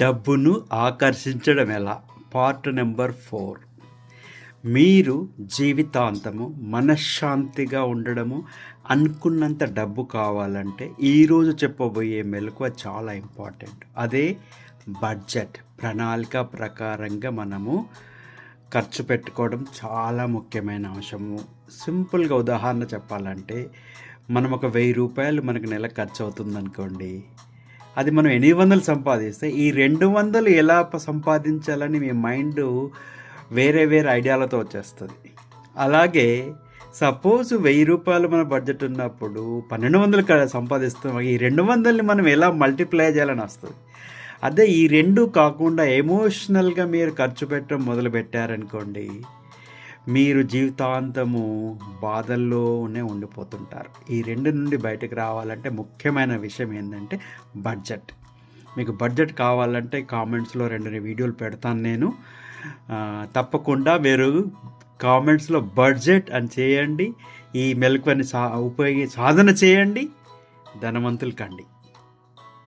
డబ్బును ఆకర్షించడం ఎలా? Part number four. మీరు జీవితాంతము మనశ్శాంతిగా ఉండడము అనుకున్నంత డబ్బు కావాలంటే ఈరోజు చెప్పబోయే మెలకువ చాలా ఇంపార్టెంట్. అదే బడ్జెట్. ప్రణాళిక ప్రకారంగా మనము ఖర్చు పెట్టుకోవడం చాలా ముఖ్యమైన అంశము. సింపుల్గా ఉదాహరణ చెప్పాలంటే మనం ఒక వెయ్యి రూపాయలు మనకు నెల ఖర్చు అవుతుంది అనుకోండి అది మనం ఎనిమిది వందలు సంపాదిస్తే ఈ రెండు వందలు ఎలా సంపాదించాలని మీ మైండ్ వేరే వేరే ఐడియాలతో వచ్చేస్తుంది. అలాగే సపోజ్ వెయ్యి రూపాయలు మన బడ్జెట్ ఉన్నప్పుడు పన్నెండు వందలు సంపాదిస్తాం. ఈ రెండు వందలని మనం ఎలా మల్టిప్లై చేయాలని వస్తుంది? అదే ఈ రెండు కాకుండా ఎమోషనల్గా మీరు ఖర్చు పెట్టడం మొదలు పెట్టారనుకోండి మీరు జీవితాంతము బాధల్లోనే ఉండిపోతుంటారు. ఈ రెండు నుండి బయటకు రావాలంటే ముఖ్యమైన విషయం ఏంటంటే బడ్జెట్. మీకు బడ్జెట్ కావాలంటే కామెంట్స్లో రెండు వీడియోలు పెడతాను నేను. తప్పకుండా మీరు కామెంట్స్లో బడ్జెట్ అని చేయండి. ఈ మెలకువని సా ఉపయోగి సాధన చేయండి. ధనవంతులు కండి.